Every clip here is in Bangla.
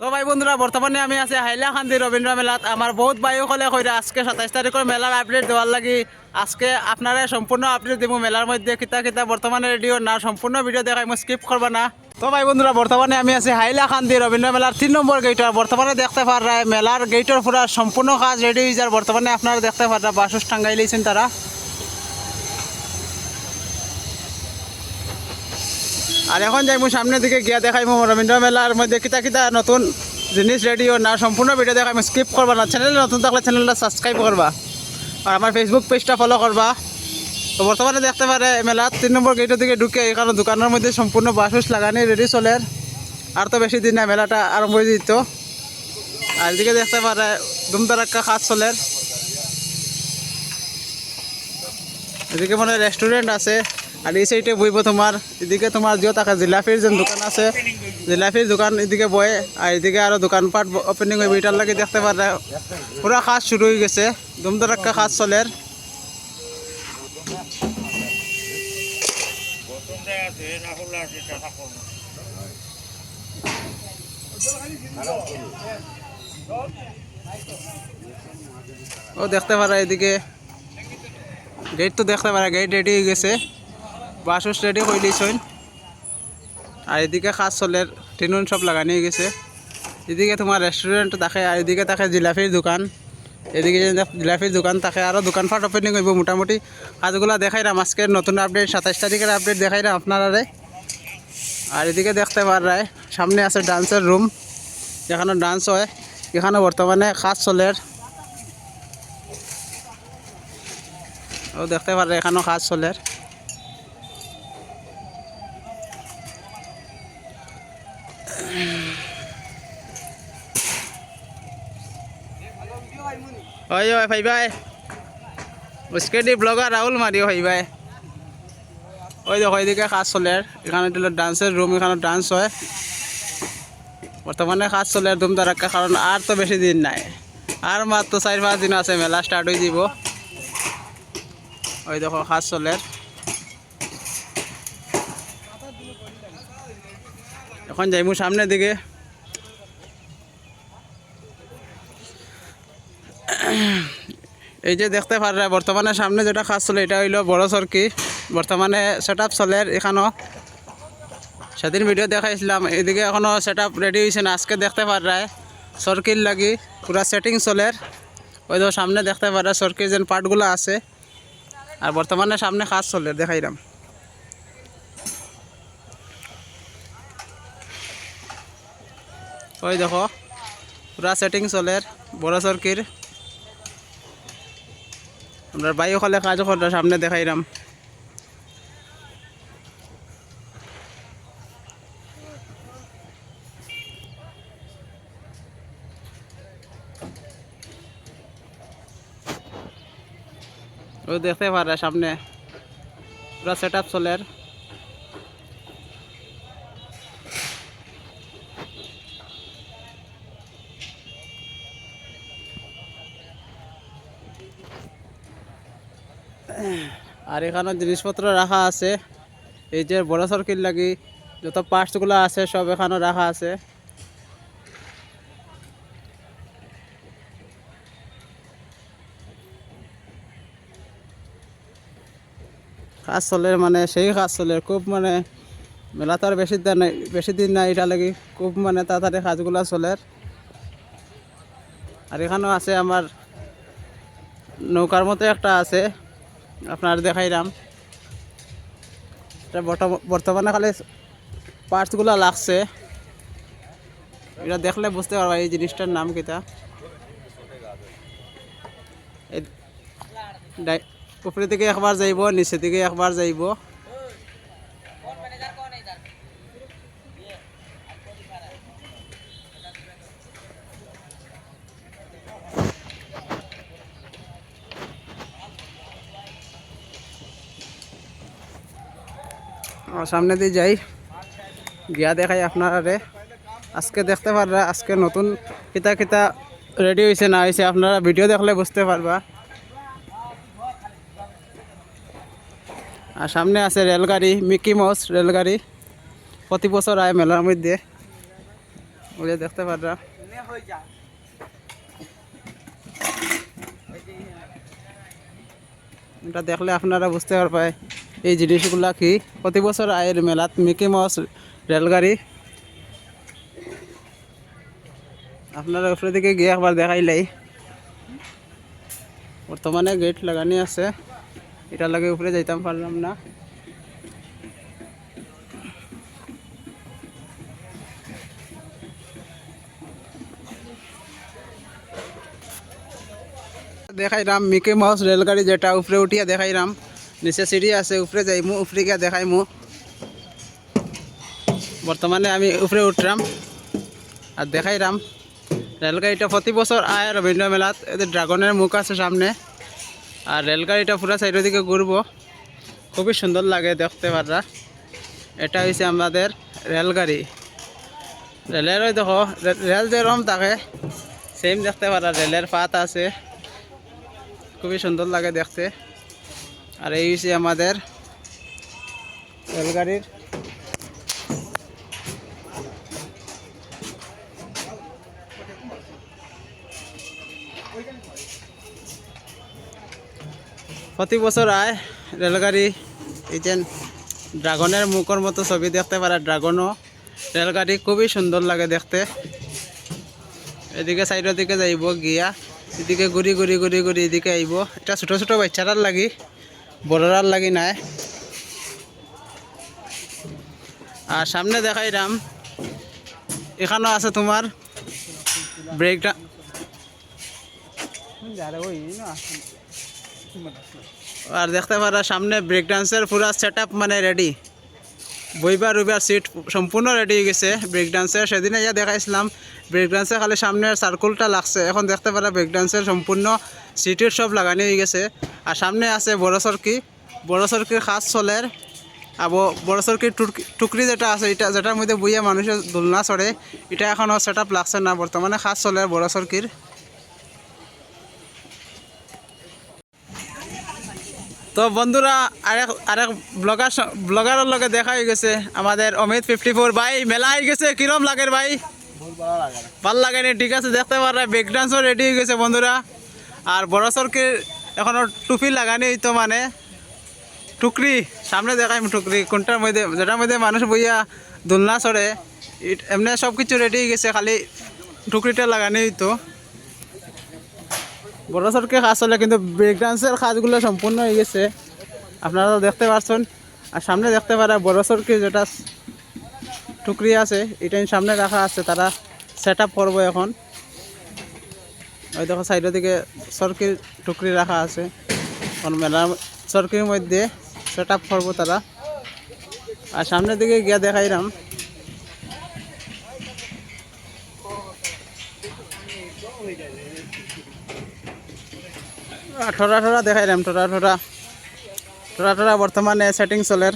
তো ভাই বন্ধুরা, বর্তমানে আমি আছি হাইলাকান্দি রবীন্দ্র মেলাত। আমার বহুত বাইকলে কইরা, আজকে সাতাইশ তারিখের মেলার আপডেট দেওয়ার লাগি আজকে আপনারা সম্পূর্ণ আপডেট দিব। মেলার মধ্যে কিতা কিতা বর্তমানে রেডিও না, সম্পূর্ণ ভিডিও দেখাই, মই স্কিপ করবা না। তো ভাই বন্ধুরা, বর্তমানে আমি আছি হাইলাকান্দি রবীন্দ্র মেলার তিন নম্বর গেটর বর্তমানে দেখতে পারা মেলার গেটর পুরা সম্পূর্ণ কাজ রেডি হয়ে যার বর্তমানে আপনারা দেখতে পারা বাসুস টাঙ্গাই লইছেন তারা। আর এখন যাই, মই সামনের দিকে গিয়া দেখাই মো রবীন্দ্র মেলার মধ্যে কিতা কিতা নতুন জিনিস রেডিও না, সম্পূর্ণ ভিডিও দেখাই, মই স্কিপ করবা না। চ্যানেল নতুন থাকলে চ্যানেলটা সাবস্ক্রাইব করবা। আর আমার ফেসবুক পেজটা ফলো করবা। তো বর্তমানে দেখতে পারে মেলার তিন নম্বর গেটের দিকে ঢুকে এখানে দোকানের মধ্যে সম্পূর্ণ বাসুস লাগানি রেডি চলে। আর তো বেশি দিন না, মেলাটা আরম্ভ হয়ে দিত আর এদিকে দেখতে পারে দুমদারাক্কা খাস চলে। এদিকে মানে রেস্টুরেন্ট আছে। আর এই সাইডে বইব তোমার, এদিকে তোমার জিও টাকা জিলাপির যেন দোকান আছে, জিলাপির দোকান এদিকে বয়ে, আর এদিকে আরও দোকানপাট ওপেনিং হইব, এটার লাগে দেখতে পারে পুরা কাজ শুরু হয়ে গেছে দুমদারাক্কা কাজ চলের ও দেখতে পারা এদিকে। গেট তো দেখতে পারা গেট রেডি হয়ে গেছে। বাসস রেডি করে দিয়েছেন আর এদিকে খাস চলের টিনুন সব লাগানি হয়ে গেছে। এদিকে তোমার রেস্টুরেন্ট থাকে আর এদিকে থাকে জিলাপির দোকান। এদিকে জিলাপির দোকান থাকে আরও দোকানপাট ওপেনিং হইব মোটামুটি। কাজগুলো দেখাইলাম আজকে নতুন আপডেট সাতাইশ তারিখের আপডেট দেখাই দেখাইলাম আপনারা আর এদিকে দেখতে পারায় সামনে আছে ডান্সের রুম যেখানে ডান্স হয়। এখানে বর্তমানে কাজ চলের ও দেখতে পারে এখানেও কাজ চলে ওই ওই ভাই ভাই उसके डी ব্লগার রাহুল মারিও ভাই ভাই ওই দেখো এদিকে কাজ চলে এখানে দিল ডান্সের রুম এখানে ডান্স হয় বর্তমানে কাজ চলে ধুম ধারাক্কা কারণ আর তো বেশি দিন নাই আর মাত্র চার পাঁচ দিন আছে মেলা স্টার্ট হয়ে যাব ওই দেখো কাজ চলে এখন যাইমু সামনের দিকে এই যে দেখতে পারে বর্তমানে সামনে যেটা কাজ চলে, এটা হইল বড় সরকি বর্তমানে সেট আপ চলে এখানেও। সেদিন ভিডিও দেখাইছিলাম, এদিকে এখনও সেট আপ রেডি হয়েছে না, আজকে দেখতে পারে সরকির লাগি পুরা সেটিং চলের ওই দেখো সামনে দেখতে পারে সরকির যেন পার্টগুলো আছে। আর বর্তমানে সামনে কাজ চলে, দেখাইলাম। ওই দেখো, পুরা সেটিং চলের বড় সরকির আমরা ভাই ওখানে কাজ করতে সামনে দেখাইলাম। ও দেখতে পারে সামনে। পুরো সেট আপ চলের। আর এখানে জিনিসপত্র রাখা আছে। এই যে বড় সরকির লাগি, যত পার্টসগুলো আছে সব এখানে রাখা আছে। কাজ চলে মানে সেই কাজ চলে খুব মানে মেলা তো আর বেশি দিন নাই, বেশি দিন নাই এটা লাগি, খুব মানে তাড়াতাড়ি কাজগুলো চলে আর এখানেও আছে আমার নৌকার মতো একটা আছে। আপনার দেখাইলাম। এটা বর্তম- বর্তমানে খালি পার্টসগুলো লাগছে। এটা দেখলে বুঝতে পারবা এই জিনিসটার নাম ডাই- উপরে দিকে একবার যাইব নিচে দিকে একবার যাইব। সামনে দিয়ে যাই। গিয়া দেখাই আপনারা আজকে দেখতে পাররা, আজকে নতুন কিতা কিতা রেডি হয়েছে না হয়েছে আপনারা ভিডিও দেখলে বুঝতে পারবা। আর সামনে আছে রেলগাড়ি, মিকি মাউস রেলগাড়ি। প্রতি বছর আয় মেলার মধ্যে। ওই দেখতে পাররা। এটা দেখলে আপনারা বুঝতে পারবে। এই জিনিসগুলা কি প্রতি বছর আয়ের মেলাত মিকি মাউস রেলগাড়ি। আপনারা উপরে দিকে গিয়ে একবার দেখাইলাই। বর্তমানে গেট লাগানি আছে এটা লাগে উপরে যাইতাম পারলাম না। দেখাইলাম মিকি মাউস রেলগাড়ি যেটা উপরে উঠিয়া দেখাইলাম। নিচে সিঁড়ি আছে, উপরে যাই যাইমু উপরে গিয়া দেখাইমু বর্তমানে আমি উপরে উঠলাম আর দেখাইলাম রেলগাড়িটা প্রতি বছর আয় রবীন্দ্র মেলাত। এদের ড্রাগনের মুখ আছে সামনে। আর রেলগাড়িটা পুরো সাইডের দিকে ঘুরবো খুবই সুন্দর লাগে দেখতে পাররা এটা হয়েছে আমাদের রেলগাড়ি রেলের ওই দেখো রেল যেরকম থাকে সেম দেখতে পারা রেলের পাত আছে। খুবই সুন্দর লাগে দেখতে। আর এই হচ্ছে আমাদের রেলগাড়ির প্রতি বছর আয় রেলগাড়ি, এই যে ড্রাগনের মুখর মতো ছবি দেখতে পারা, ড্রাগনও। রেলগাড়ি খুবই সুন্দর লাগে দেখতে। এদিকে সাইডের দিকে যাইব গিয়া, এদিকে ঘুরি ঘুরি ঘুরি ঘুরি এদিকে আইব। এটা ছোট ছোট বাচ্চারার লাগি। বড়রার লাগি নাই। আর সামনে দেখাইলাম এখানেও আছে তোমার ব্রেকটা আর দেখতে পারা সামনে ব্রেক ডান্সের পুরা সেট মানে রেডি বইবার উইবার সিট সম্পূর্ণ রেডি হয়ে গেছে। ব্রেক ডান্সের সেদিনে যা দেখাইছিলাম ব্রেক ডান্সে খালি সামনের সার্কুলটা লাগছে। এখন দেখতে পারা ব্রেক ডান্সের সম্পূর্ণ সিটের সব লাগানি হয়ে গেছে। আর সামনে আছে বড় সরকি বড় সরকির খাস চলের। আর ব- বড় সরকির টুকরি যেটা আছে, এটা যেটার মধ্যে বইয়া মানুষের দোলনা চড়ে, এটা এখনও সেট আপ লাগছে না। বর্তমানে খাস চলের বড় সরকির তো বন্ধুরা, আরেক আরেক ব্লগার ব্লগারের লগে দেখা হয়ে গেছে। আমাদের অমিত ফিফটি ফোর ভাই, মেলা হয়ে গেছে। কিরম লাগে ভাই? ভালো লাগে নি, ঠিক আছে, দেখতে পারা ব্রেক ডান্সও রেডি হয়ে গেছে বন্ধুরা। আর বড় সরকে এখনও টুপি লাগানি তো মানে। টুকরি, সামনে দেখাই টুকরি, কোনটার মধ্যে যেটার মধ্যে মানুষ বইয়া দোলনা চড়ে। এমনি সব কিছু রেডি হয়ে গেছে, খালি টুকরিটা লাগানি তো বড় সরকে কাজ চলে, কিন্তু ব্রেক ডান্সের কাজগুলো সম্পূর্ণ হয়ে গেছে। আপনারা তো দেখতে পাচ্ছেন আর সামনে দেখতে পারা বড় সরকে যেটা টুকরি আছে এটা সামনে রাখা আছে। তারা সেট আপ করব এখন। ওই দেখো সাইডের দিকে সরকির টুকরি রাখা আছে। এখন মেলার সরকির মধ্যে সেট আপ করব তারা। আর সামনের দিকে গিয়া দেখাইলাম। ঠোরা ঠোরা দেখাইলাম ঠোরা ঠোরা ঠোরা ঠোরা বর্তমানে সেটিং চলের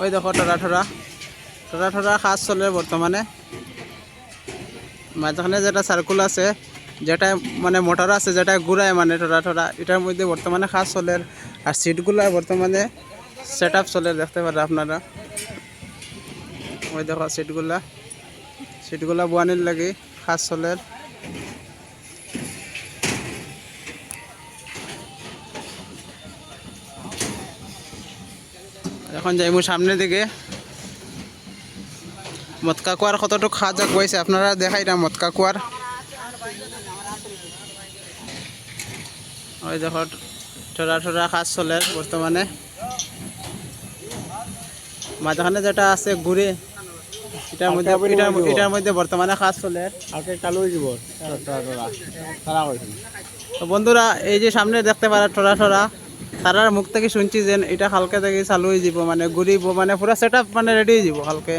ওই দেখো ঠোরা ঠোরা ঠোরা ঠোরা কাজ চলে বর্তমানে। মাঝখানে যেটা সার্কুল আছে যেটা মানে মোটর আছে যেটা ঘুরায় মানে ঠোরা ঠোরা এটার মধ্যে বর্তমানে কাজ চলে। আর সিটগুলো বর্তমানে সেট আপ চলে, দেখতে পারে আপনারা। ওই দেখো সিটগুলা সিটগুলা বোয়ানির লাগে কাজ চলে এখন যাইমু সামনের দিকে। মটকা কুয়ার কতটুকু খাওয়া যাক আপনারা দেখাই না মটকা কুয়ার ওই দেখো ঠোরা ঠোরা কাজ চলে বর্তমানে মাঝখানে যেটা আছে ঘুরে এটার মধ্যে এটার এটার মধ্যে বর্তমানে কাজ চলে। আগে কালো হয়ে যাব তারা তো বন্ধুরা এই যে সামনে দেখতে পারা ঠোরা ঠোরা তারার মুখ থেকে শুনছি যে এটা হালকা থেকে চালু হয়ে যাব মানে ঘুরিব মানে পুরা সেট আপ মানে রেডি হয়ে যাব হালকে।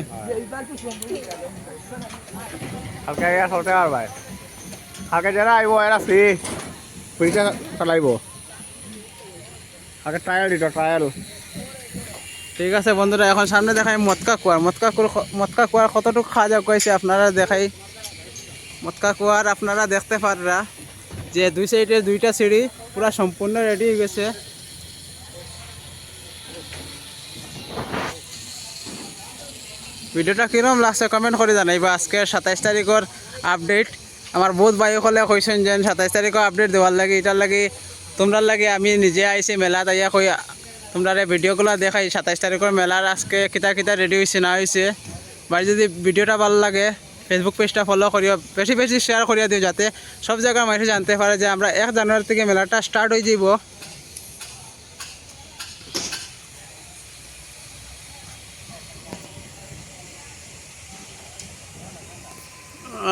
হালকা এয়া চলতে আর ভাই। হালকা যারা আইব এরা ফ্রি পইচা চালাইব। আগে ট্রায়াল দিত ট্রায়াল ঠিক আছে বন্ধুরা, এখন সামনে দেখাই মটকা কুয়ার মটকা কুয়ার মটকা কুয়ার কতটুকু খাওয়া যাওয়া কয়েছে আপনারা দেখাই। মটকা কুয়ার আপনারা দেখতে পাররা যে দুই সাইডে দুইটা সিঁড়ি পুরা সম্পূর্ণ রেডি হয়ে গেছে। ভিডিওটা কিরম লাগছে কমেন্ট করে জানাইবা। আজকে সাতাইশ তারিখের আপডেট আমার বহুত বাইকলে কইছেন যে সাতাইশ তারিখের আপডেট দেওয়ার লাগে, এটার লাগে, তোমরার লাগে আমি নিজে আইছি, মেলা তাইয়া কই তোমরা ভিডিওগুলো দেখাই, সাতাইশ তারিখের মেলার আজকে কিতা কিতা রেডি হয়েছে না হয়েছে বা যদি ভিডিওটা ভালো লাগে ফেসবুক পেজটা ফলো করিও বেশি বেশি শেয়ার করিয়া দিও যাতে সব জায়গার মানুষ জানতে পারে যে আমরা এক জানুয়ারি থেকে মেলাটা স্টার্ট হয়ে যাব।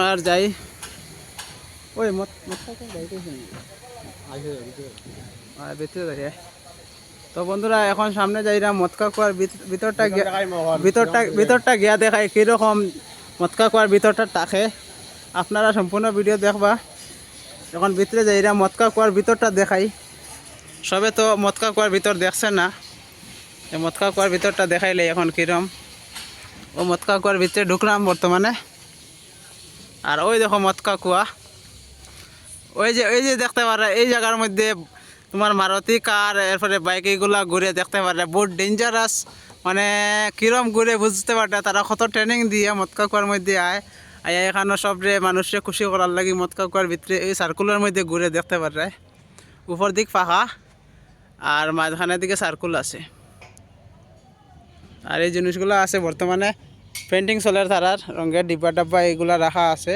আর যাই। ওই মত আর ভিতরে যাই তো বন্ধুরা এখন সামনে যাইরা মতকা কুয়ার ভিত- ভিতরটা গিয়া- ভিতরটা ভিতরটা গিয়া দেখায় কীরকম মতকা কুয়ার ভিতরটা থাকে। আপনারা সম্পূর্ণ ভিডিও দেখবা। এখন ভিতরে যাইরা মতকা কুয়ার ভিতরটা দেখাই। সবে তো মতকা কুয়ার ভিতর দেখছে না। এই মতকা কুয়ার ভিতরটা দেখাইলে এখন কীরম। ও মতকা কুয়ার ভিতরে ঢুকলাম বর্তমানে। আর ওই দেখো মতকা কুয়া। ওই যে ওই যে দেখতে পারে এই জায়গার মধ্যে তোমার মারুতি কার এরপরে বাইক এইগুলা ঘুরে দেখতে পারে বহুত ডেঞ্জারাস মানে কিরম ঘুরে বুঝতে পারে তারা কত ট্রেনিং দিয়ে মতকা কুয়ার মধ্যে আয়। এখানে সব রে মানুষকে খুশি করার লাগে মতকা কুয়ার ভিতরে এই সার্কুলার মধ্যে ঘুরে দেখতে পারে উপর দিক ফাঁকা, আর মাঝখানের দিকে সার্কুল আছে। আর এই জিনিসগুলো আছে বর্তমানে। পেন্টিং চলের তারার, রঙের ডিব্বা ডাব্বা এইগুলা রাখা আছে।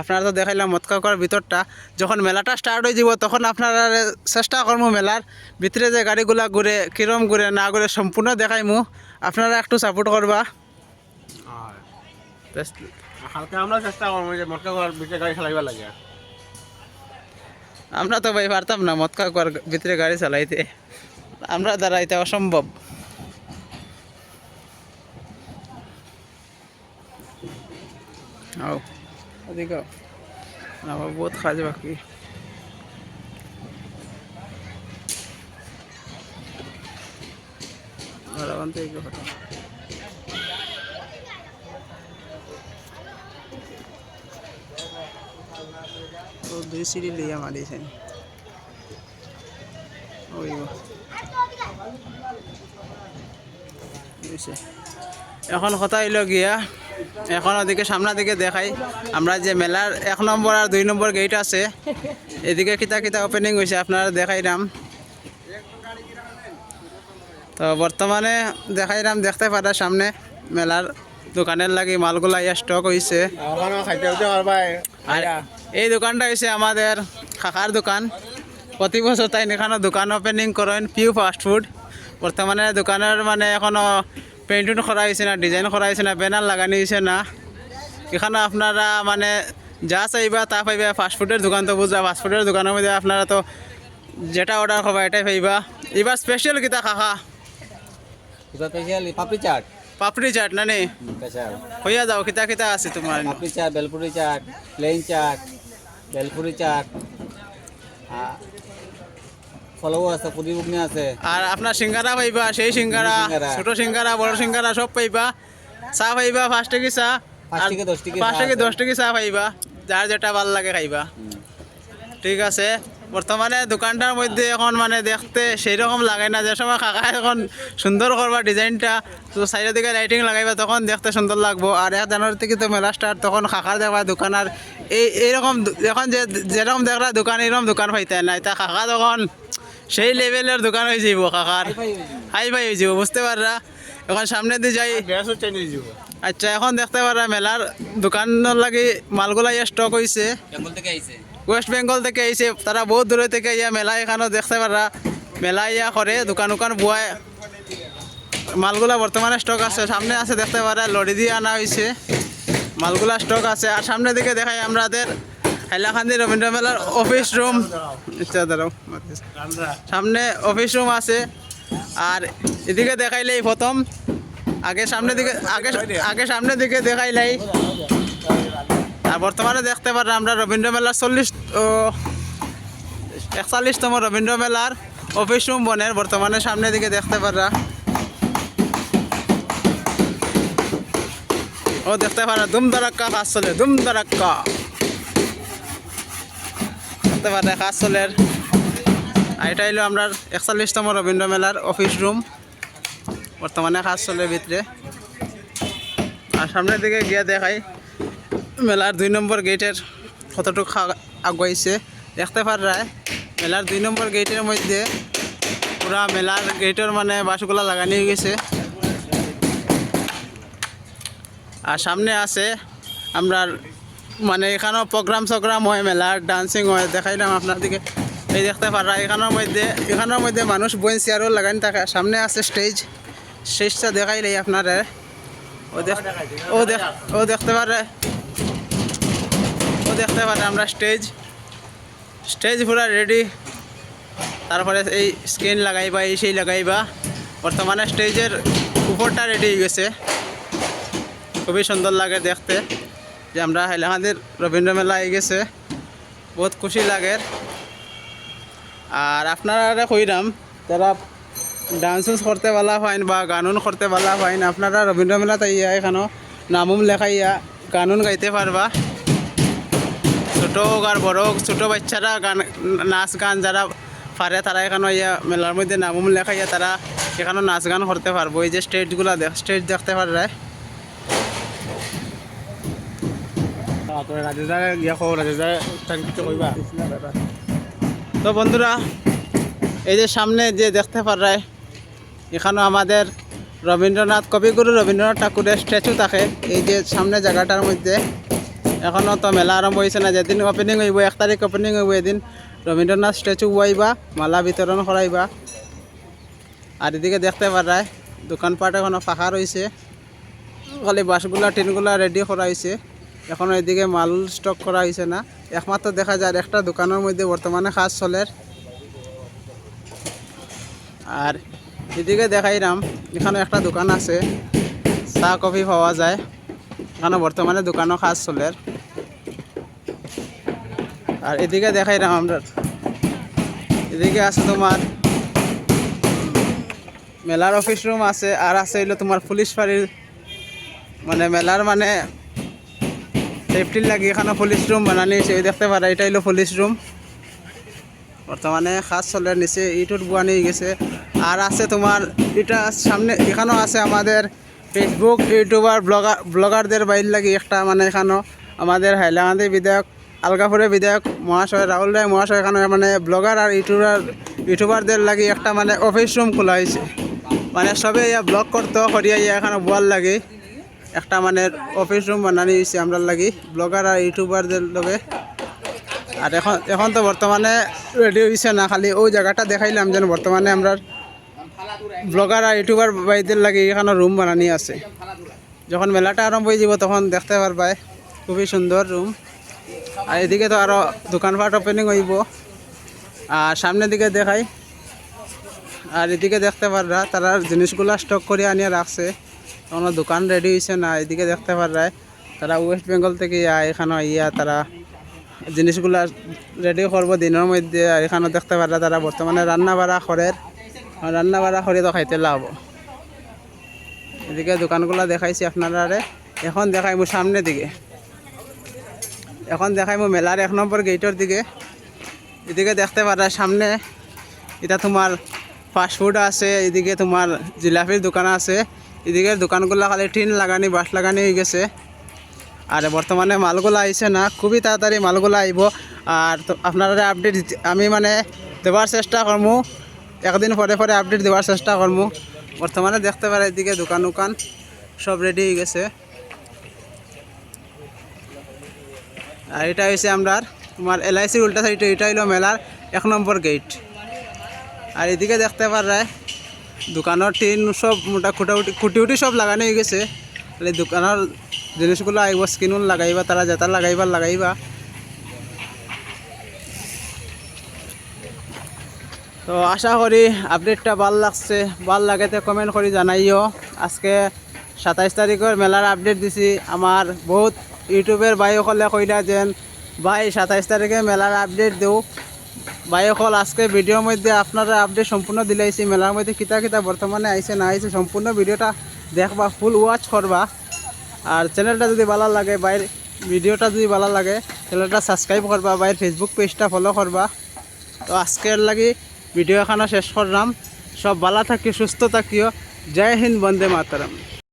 আপনারা তো দেখাইলাম মতকা করার ভিতরটা। যখন মেলাটা স্টার্ট হয়ে যাব তখন আপনারা চেষ্টা করব মেলার ভিতরে যে গাড়িগুলা ঘুরে কিরম ঘুরে না ঘুরে সম্পূর্ণ দেখাইমু। আপনারা একটু সাপোর্ট করবা। হালকা আমরা চেষ্টা করব যে মটকা করার ভিতরে গাড়ি চালাইবার লাগে আমরা তো ভাই পারতাম না মতকা করার ভিতরে গাড়ি চালাইতে। আমরা দ্বারা এটা অসম্ভব। বহুত কাজ বাকি একটু হটো। তো দুই মারিছেন ওই গো। হইছে। এখন কথা হইল গিয়া এখন ওদিকে সামনের দিকে দেখাই। আমরা যে মেলার এক নম্বর আর দুই নম্বর গেট আছে, এদিকে কিতা কিতা ওপেনিং হয়েছে আপনারা দেখাইলাম তো বর্তমানে দেখাইলাম দেখতে পারা সামনে মেলার দোকানের লাগি মালগুলা ইয়া স্টক হয়েছে আর এই দোকানটা হয়েছে আমাদের কাকার দোকান। প্রতি বছর তাই এখানে দোকান ওপেনিং করেন পিউ ফাস্টফুড বর্তমানে দোকানের মানে এখনও পেন্টিং করা হয়েছে না ডিজাইন করা হয়েছে না ব্যানার লাগানো হয়েছে না। এখানে আপনারা মানে যা চাইবা তা পাইবা ফাস্টফুডের দোকান তো বুঝবা ফাস্টফুডের দোকানের মধ্যে আপনারা তো যেটা অর্ডার করবা এটাই পাইবা। এবার স্পেশাল কিতা স্পেশাল পাপড়ি চাট। পাপড়ি চাট না নে? হইয়া যাও কিতা কিতা আছে তোমার পাপড়ি চাট বেলপুরি চাট প্লেন চাট বেলপুরি চাট ফলও আছে পুরি আছে। আর আপনার সিঙ্গারা পাইবা সেই সিঙ্গারা। ছোট সিঙ্গারা বড় সিঙ্গারা সব পাইবা। চা পাইবা পাঁচ টাকি চা। পাঁচ থেকে দশ টাকি পাঁচ চা দশ টাকি চা পাইবা যার যেটা ভালো লাগে খাইবা। ঠিক আছে। বর্তমানে দোকানটার মধ্যে এখন মানে দেখতে সেই রকম লাগে না যে সময় কাকা এখন সুন্দর করবা ডিজাইনটা তো সাইডের দিকে লাইটিং লাগাইবা তখন দেখতে সুন্দর লাগবো। আর এক জানুয়ারি থেকে তো মেলা স্টার্ট তখন কাকার দেখবা দোকান আর এই এইরকম এখন যে যেরকম দেখলা দোকান এরকম দোকান পাইতে না তা কাকা তখন সেই লেভেলের দোকান হয়ে যাব কাকার। হাই ফাই হয়ে যাব বুঝতে পাররা এখন সামনে দিয়ে যাই। আচ্ছা এখন দেখতে পারা মেলার দোকানের লাগি মালগুলা ইয়া স্টক হয়েছে বেঙ্গল থেকে আইছে। ওয়েস্ট বেঙ্গল থেকে আইছে তারা বহুত দূরে থেকে ইয়া মেলা এখানেও দেখতে পারা মেলা ইয়া করে দোকান উকান বুয়ায়। মালগুলা বর্তমানে স্টক আছে সামনে আছে দেখতে পারা লরি দিয়ে আনা হয়েছে মালগুলা স্টক আছে। আর সামনে দিকে দেখাই আমাদের হাইলাকান্দি রবীন্দ্র মেলার অফিস রুম আচ্ছা দাঁড়াও সামনে অফিস রুম আছে। আর এদিকে দেখাইলেই প্রথম। আগে সামনে দিকে আগে আগে সামনের দিকে দেখাইলাই। আর বর্তমানে দেখতে পারেন আমরা রবীন্দ্র মেলার চল্লিশ একচল্লিশতম রবীন্দ্র মেলার অফিস রুম বনের বর্তমানে সামনের দিকে দেখতে পারা। ও দেখতে পারা দুম দারাক্কা কাজ চলে দুম দারাক্কা দেখতে পারে কাজ এটা হইল আমরা একচল্লিশতম রবীন্দ্র মেলার অফিস রুম বর্তমানে কাজ চলে ভিতরে। আর সামনের দিকে গিয়ে দেখাই, মেলার দুই নম্বর গেটের কতটুকু আগুয়াইছে দেখতে পারায় মেলার দুই নম্বর গেটের মধ্যে পুরা মেলার গেটের মানে বাসগুলা লাগানি হয়ে গেছে। আর সামনে আছে আমরা মানে এখানেও প্রোগ্রাম সোগ্রাম হয় মেলার ডান্সিং হয়, দেখাইলাম আপনার দিকে এই দেখতে পারা, এখানের মধ্যে এখানের মধ্যে মানুষ বই চেয়ারও লাগানি থাকে, সামনে আছে স্টেজ স্টেজটা দেখাইলেই আপনারা। ও দেখ ও দেখ, ও দেখতে পারে। ও দেখতে পারে আমরা স্টেজ স্টেজ পুরা রেডি তারপরে এই স্ক্রিন লাগাইবা, এই সেই লাগাইবা। বর্তমানে স্টেজের উপরটা রেডি হয়ে গেছে। খুবই সুন্দর লাগে দেখতে। যে আমরা হাইলাকান্দির রবীন্দ্র মেলা হয়ে গেছে। বহুত খুশি লাগে। আর আপনারা কইরাম, যারা ডান্স করতে পালা পাইন বা গানুন করতে পালা পাইন আপনারা রবীন্দ্র মেলাত ইয়া এখানো নামুম লেখাইয়া গানুন গাইতে পারবা। ছোট হোক আর বড় হোক, ছোটো বাচ্চারা গান, নাচ গান যারা পারে তারা এখানে ইয়া মেলার মধ্যে নামুম লেখাইয়া তারা এখানে নাচ গান করতে পারব। এই যে স্টেজগুলো দেখ স্টেজ দেখতে পারে তো বন্ধুরা, এই যে সামনে যে দেখতে পারায় এখানেও আমাদের রবীন্দ্রনাথ, কবিগুরু রবীন্দ্রনাথ ঠাকুরের স্ট্যাচু থাকে। এই যে সামনে জায়গাটার মধ্যে এখনও তো মেলা আরম্ভ হয়েছে না, যেদিন ওপেনিং হইব, এক তারিখ ওপেনিং হইব, এদিন রবীন্দ্রনাথ স্ট্যাচু বইবা মালা বিতরণ করাইবা। আর এদিকে দেখতে পারায় দোকানপাট এখনও ফাঁকা রয়েছে খালি বাসগুলা, টিনগুলা রেডি করা হয়েছে এখনও এদিকে মাল স্টক করা হয়েছে না। একমাত্র দেখা যায় একটা দোকানের মধ্যে বর্তমানে কাজ চলের আর এদিকে দেখাইলাম, এখানে একটা দোকান আছে, চা কফি পাওয়া যায়। এখানে বর্তমানে দোকানও কাজ চলের আর এদিকে দেখাইলাম আমরা, এদিকে আছে তোমার মেলার অফিস রুম আছে, আর আছে হইল তোমার পুলিশ ফাঁড়ির মানে মেলার মানে সেফটির লাগে এখানে পুলিশ রুম বানানি দেখতে পারা, এটা হইল পুলিশ রুম বর্তমানে কাজ চলে নিচে ইটুর বুয়ানি গেছে। আর আছে তোমার, এটা সামনে, এখানেও আছে আমাদের ফেসবুক ইউটিউবার ব্লগার ব্লগারদের বাইর লাগে একটা মানে এখানেও আমাদের হাইলাকান্দি বিধায়ক আলগাপুরের বিধায়ক মহাশয়, রাহুল রায় মহাশয় এখানে মানে ব্লগার আর ইউটিউবার ইউটিউবারদের লাগে একটা মানে অফিস রুম খোলা হয়েছে মানে সবে ইয়া ব্লগ করতে, করিয়া ইয়া এখানে বোয়ার লাগে। একটা মানে অফিস রুম বানানি হয়েছে আমরা লাগি ব্লগার আর ইউটিউবারদের লগে। আর এখন এখন তো বর্তমানে রেডি হয়েছে না, খালি ওই জায়গাটা দেখাইলাম যেন বর্তমানে আমরা ব্লগার আর ইউটিউবার ভাইদের লাগে এখানে রুম বানানি আছে। যখন মেলাটা আরম্ভ হয়ে যাব তখন দেখতে পারবাই, খুবই সুন্দর রুম আর এদিকে তো আরও দোকানপাট ওপেনিং হইব। আর সামনের দিকে দেখাই। আর এদিকে দেখতে পাররা, তারা জিনিসগুলা স্টক করে আনিয়ে রাখছে। কোনো দোকান রেডি হয়েছে না, এদিকে দেখতে পাররা তারা ওয়েস্ট বেঙ্গল থেকে এখানে ইয়া তারা জিনিসগুলা রেডি করব দিনের মধ্যে এখানে দেখতে পাররা তারা বর্তমানে রান্না বাড়া করে। রান্না বাড়া করে তো খাইতে লাভ। এদিকে দোকানগুলা দেখাইছি আপনারা এখন দেখাই মো সামনের দিকে। এখন দেখাই মো মেলার এক নম্বর গেটের দিকে। এদিকে দেখতে পারা সামনে। এটা তোমার ফাস্টফুড আছে, এদিকে তোমার জিলাপির দোকান আছে। এদিকে দোকানগুলো খালি টিন লাগানি বাস লাগানি হয়ে গেছে। আর বর্তমানে মালগুলো আইছে না, খুবই তাড়াতাড়ি মালগুলো আইব। আর আপনারা আপডেট আমি মানে দেওয়ার চেষ্টা করব একদিন পরে পরে আপডেট দেওয়ার চেষ্টা করব বর্তমানে দেখতে পারে এদিকে দোকান উকান সব রেডি হয়ে গেছে। আর এটা হয়েছে আমরা তোমার এলআইসির উল্টা সাইডে এটা হইল মেলার এক নম্বর গেট আর এদিকে দেখতে পারায় দোকানের টিন সব মোটা খুঁটাউটি খুঁটি উটি সব লাগানো হয়ে গেছে। তাহলে দোকানের জিনিসগুলো আইব স্কিনুন লাগাইবা তারা যেটা লাগাইবার লাগাইবা। তো আশা করি আপডেটটা ভালো লাগছে। ভালো লাগেতে কমেন্ট করে জানাইও। আজকে সাতাইশ তারিখের মেলার আপডেট দিছি। আমার বহুত ইউটিউবের বাইকলে কইলা যেন, ভাই সাতাইশ তারিখে মেলার আপডেট দেও। বাইকল আজকে ভিডিওর মধ্যে আপনারা আপডেট সম্পূর্ণ দিলাইছি মেলার মধ্যে কিতা কিতা বর্তমানে আইছে, না আইছে, সম্পূর্ণ ভিডিওটা দেখবা ফুল ওয়াচ করবা। আর চ্যানেলটা যদি ভালো লাগে বাইর ভিডিওটা যদি ভালো লাগে চ্যানেলটা সাবস্ক্রাইব করবা বাইর ফেসবুক পেজটা ফলো করবা। তো আজকের লাগি ভিডিও এখানে শেষ করলাম। সব ভালো থাকি সুস্থ থাকিও। জয় হিন্দ, বন্দে মাতারাম।